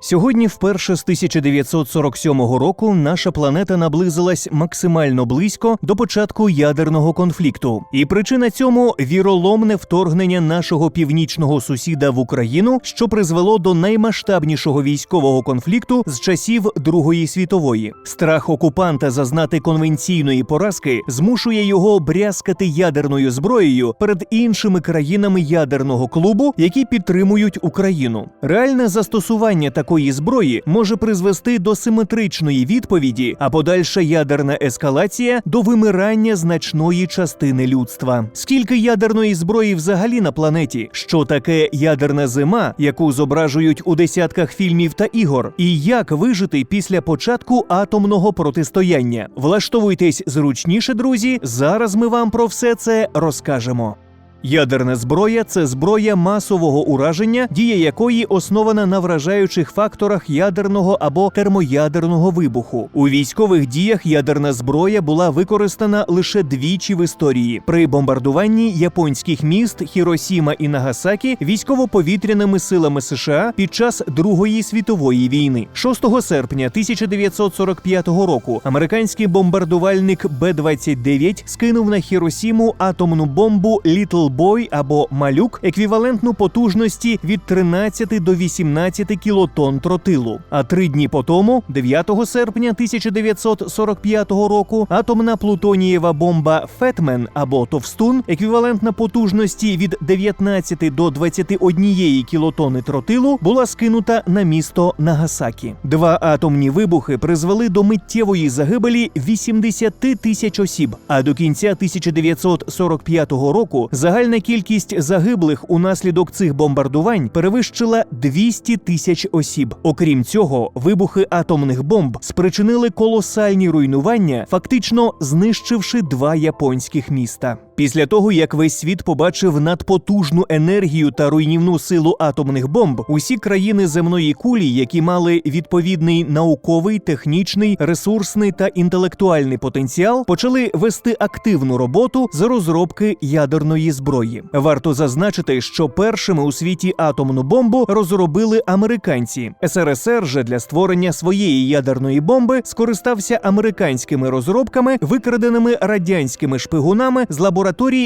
Сьогодні, вперше з 1947 року, наша планета наблизилась максимально близько до початку ядерного конфлікту. І причина цьому віроломне вторгнення нашого північного сусіда в Україну, що призвело до наймасштабнішого військового конфлікту з часів Другої світової. Страх окупанта зазнати конвенційної поразки змушує його брязкати ядерною зброєю перед іншими країнами ядерного клубу, які підтримують Україну. Реальне застосування такої зброї може призвести до симетричної відповіді, а подальша ядерна ескалація до вимирання значної частини людства. Скільки ядерної зброї взагалі на планеті? Що таке ядерна зима, яку зображують у десятках фільмів та ігор? І як вижити після початку атомного протистояння? Влаштовуйтесь зручніше, друзі. Зараз ми вам про все це розкажемо. Ядерна зброя це зброя масового ураження, дія якої основана на вражаючих факторах ядерного або термоядерного вибуху. У військових діях ядерна зброя була використана лише двічі в історії при бомбардуванні японських міст Хіросіма і Нагасакі військово-повітряними силами США під час Другої світової війни. 6 серпня 1945 року американський бомбардувальник Б-29 скинув на Хіросіму атомну бомбу Літл Бой або малюк еквівалентну потужності від 13 до 18 кілотон тротилу. А три дні по тому, 9 серпня 1945 року, атомна плутонієва бомба Фетмен або Товстун, еквівалентна потужності від 19 до 21 кілотони тротилу, була скинута на місто Нагасакі. Два атомні вибухи призвели до миттєвої загибелі 80 тисяч осіб. А до кінця 1945 року загальна кількість загиблих унаслідок цих бомбардувань перевищила 200 тисяч осіб. Окрім цього, вибухи атомних бомб спричинили колосальні руйнування, фактично знищивши два японських міста. Після того, як весь світ побачив надпотужну енергію та руйнівну силу атомних бомб, усі країни земної кулі, які мали відповідний науковий, технічний, ресурсний та інтелектуальний потенціал, почали вести активну роботу з розробки ядерної зброї. Варто зазначити, що першими у світі атомну бомбу розробили американці. СРСР же для створення своєї ядерної бомби скористався американськими розробками, викраденими радянськими шпигунами з лабораторії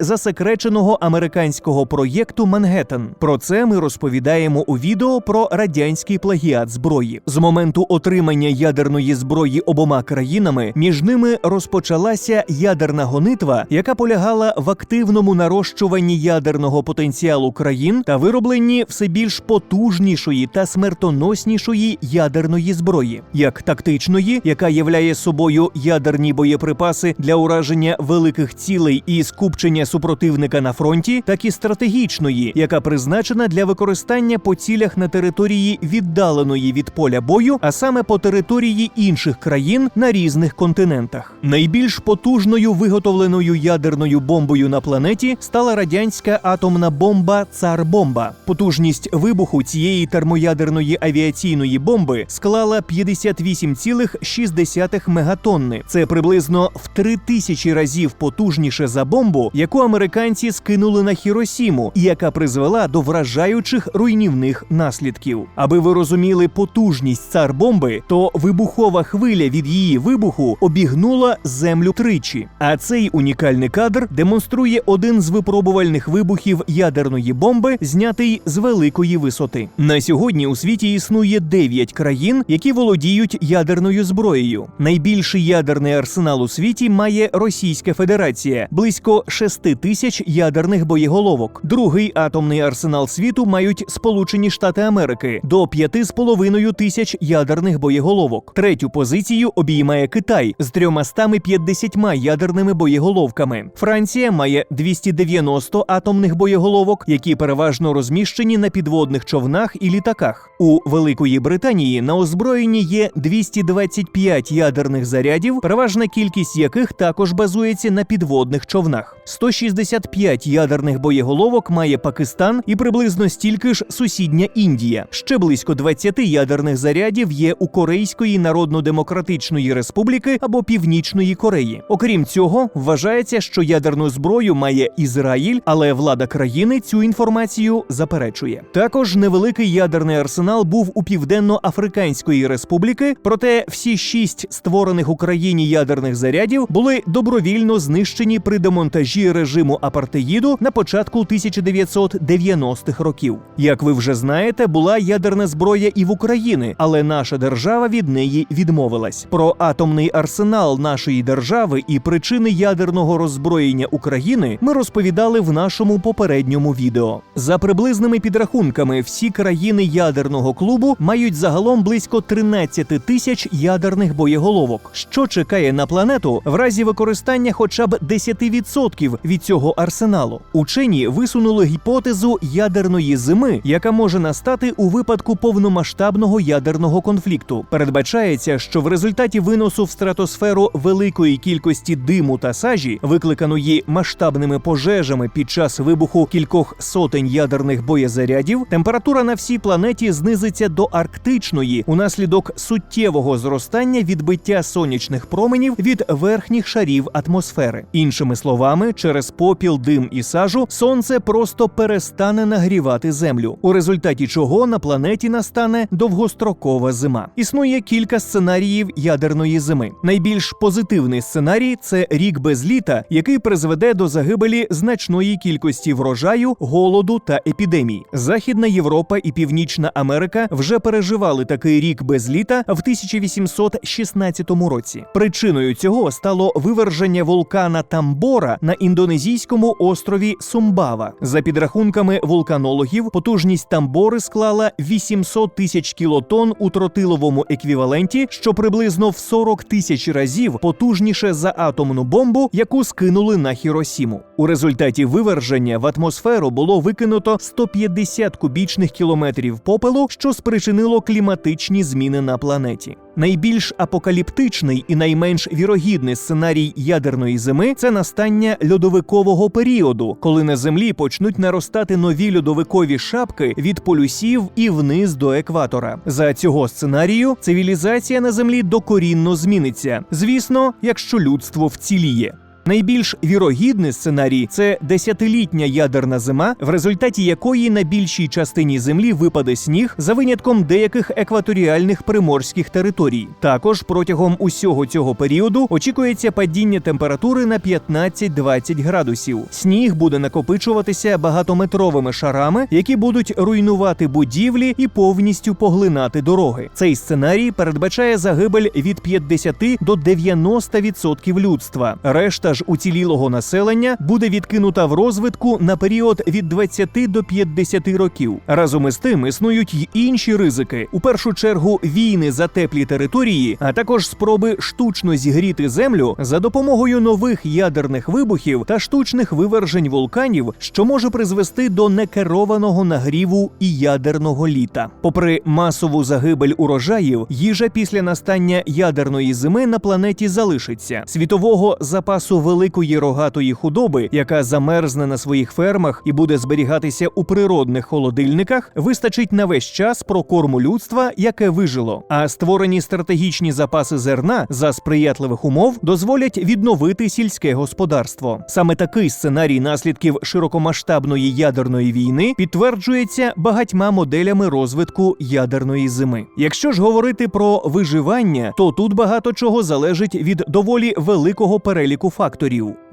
засекреченого американського проєкту Мангеттен. Про це ми розповідаємо у відео про радянський плагіат зброї. З моменту отримання ядерної зброї обома країнами між ними розпочалася ядерна гонитва, яка полягала в активному нарощуванні ядерного потенціалу країн та виробленні все більш потужнішої та смертоноснішої ядерної зброї, як тактичної, яка являє собою ядерні боєприпаси для ураження великих цілей і скупчення супротивника на фронті, так і стратегічної, яка призначена для використання по цілях на території віддаленої від поля бою, а саме по території інших країн на різних континентах. Найбільш потужною виготовленою ядерною бомбою на планеті стала радянська атомна бомба Цар-бомба. Потужність вибуху цієї термоядерної авіаційної бомби склала 58,6 мегатонни. Це приблизно в три тисячі разів потужніше за бомбу, яку американці скинули на Хіросіму, і яка призвела до вражаючих руйнівних наслідків. Аби ви розуміли потужність цар бомби, то вибухова хвиля від її вибуху обігнула землю тричі. А цей унікальний кадр демонструє один з випробувальних вибухів ядерної бомби, знятий з великої висоти. На сьогодні у світі існує 9 країн, які володіють ядерною зброєю. Найбільший ядерний арсенал у світі має Російська Федерація близько 6 тисяч ядерних боєголовок. Другий атомний арсенал світу мають Сполучені Штати Америки до 5,5 тисяч ядерних боєголовок. Третю позицію обіймає Китай з 350 ядерними боєголовками. Франція має 290 атомних боєголовок, які переважно розміщені на підводних човнах і літаках. У Великої Британії на озброєнні є 225 ядерних зарядів, переважна кількість яких також базується на підводних човнах. Руках. 165 ядерних боєголовок має Пакистан і приблизно стільки ж сусідня Індія. Ще близько 20 ядерних зарядів є у Корейської Народно-Демократичної Республіки або Північної Кореї. Окрім цього, вважається, що ядерну зброю має Ізраїль, але влада країни цю інформацію заперечує. Також невеликий ядерний арсенал був у Південно-Африканської Республіки, проте всі шість створених Україні ядерних зарядів були добровільно знищені при демонтажі режиму апартеїду на початку 1990-х років. Як ви вже знаєте, була ядерна зброя і в Україні, але наша держава від неї відмовилась. Про атомний арсенал нашої держави і причини ядерного роззброєння України ми розповідали в нашому попередньому відео. За приблизними підрахунками, всі країни ядерного клубу мають загалом близько 13 тисяч ядерних боєголовок, що чекає на планету в разі використання хоча б 10% від цього арсеналу. Учені висунули гіпотезу ядерної зими, яка може настати у випадку повномасштабного ядерного конфлікту. Передбачається, що в результаті виносу в стратосферу великої кількості диму та сажі, викликаної масштабними пожежами під час вибуху кількох сотень ядерних боєзарядів, температура на всій планеті знизиться до арктичної унаслідок суттєвого зростання відбиття сонячних променів від верхніх шарів атмосфери. Іншими словами, через попіл, дим і сажу сонце просто перестане нагрівати землю, у результаті чого на планеті настане довгострокова зима. Існує кілька сценаріїв ядерної зими. Найбільш позитивний сценарій це рік без літа, який призведе до загибелі значної кількості врожаю, голоду та епідемій. Західна Європа і Північна Америка вже переживали такий рік без літа в 1816 році. Причиною цього стало виверження вулкана Тамбора на індонезійському острові Сумбава. За підрахунками вулканологів, потужність Тамбори склала 800 тисяч кілотон у тротиловому еквіваленті, що приблизно в 40 тисяч разів потужніше за атомну бомбу, яку скинули на Хіросіму. У результаті виверження в атмосферу було викинуто 150 кубічних кілометрів попелу, що спричинило кліматичні зміни на планеті. Найбільш апокаліптичний і найменш вірогідний сценарій ядерної зими це настання льодовикового періоду, коли на землі почнуть наростати нові льодовикові шапки від полюсів і вниз до екватора. За цього сценарію цивілізація на землі докорінно зміниться. Звісно, якщо людство вціліє. Найбільш вірогідний сценарій це десятилітня ядерна зима, в результаті якої на більшій частині землі випаде сніг за винятком деяких екваторіальних приморських територій. Також протягом усього цього періоду очікується падіння температури на 15-20 градусів. Сніг буде накопичуватися багатометровими шарами, які будуть руйнувати будівлі і повністю поглинати дороги. Цей сценарій передбачає загибель від 50 до 90% людства. Решта ж уцілілого населення буде відкинута в розвитку на період від 20 до 50 років. Разом із тим існують й інші ризики. У першу чергу війни за теплі території, а також спроби штучно зігріти землю за допомогою нових ядерних вибухів та штучних вивержень вулканів, що може призвести до некерованого нагріву і ядерного літа. Попри масову загибель урожаїв, їжа після настання ядерної зими на планеті залишиться. Світового запасу великої рогатої худоби, яка замерзне на своїх фермах і буде зберігатися у природних холодильниках, вистачить на весь час прокорму людства, яке вижило. А створені стратегічні запаси зерна за сприятливих умов дозволять відновити сільське господарство. Саме такий сценарій наслідків широкомасштабної ядерної війни підтверджується багатьма моделями розвитку ядерної зими. Якщо ж говорити про виживання, то тут багато чого залежить від доволі великого переліку факторів.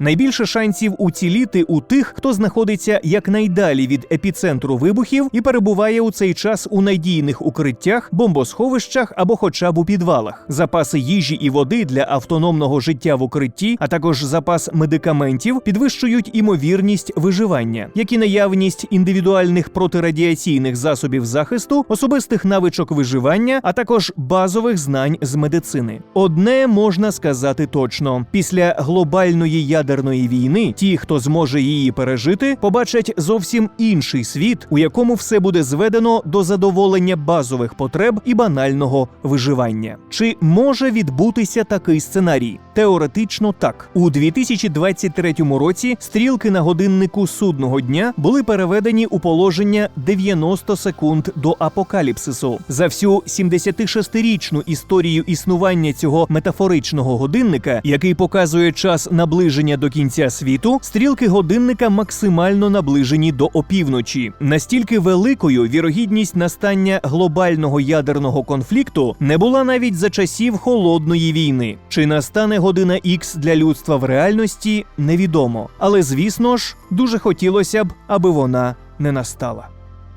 Найбільше шансів уціліти у тих, хто знаходиться якнайдалі від епіцентру вибухів і перебуває у цей час у надійних укриттях, бомбосховищах або хоча б у підвалах. Запаси їжі і води для автономного життя в укритті, а також запас медикаментів підвищують імовірність виживання, як і наявність індивідуальних протирадіаційних засобів захисту, особистих навичок виживання, а також базових знань з медицини. Одне можна сказати точно: після глобальної ядерної війни, ті, хто зможе її пережити, побачать зовсім інший світ, у якому все буде зведено до задоволення базових потреб і банального виживання. Чи може відбутися такий сценарій? Теоретично так. У 2023 році стрілки на годиннику судного дня були переведені у положення 90 секунд до апокаліпсису. За всю 76-річну історію існування цього метафоричного годинника, який показує час наближення до кінця світу, стрілки годинника максимально наближені до опівночі. Настільки великою вірогідність настання глобального ядерного конфлікту не була навіть за часів холодної війни. Чи настане година Х для людства в реальності, невідомо. Але звісно ж, дуже хотілося б, аби вона не настала.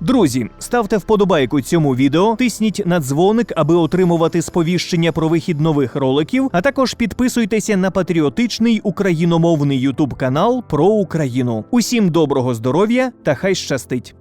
Друзі, ставте вподобайку цьому відео, тисніть на дзвоник, аби отримувати сповіщення про вихід нових роликів, а також підписуйтеся на патріотичний україномовний ютуб канал про Україну. Усім доброго здоров'я та хай щастить!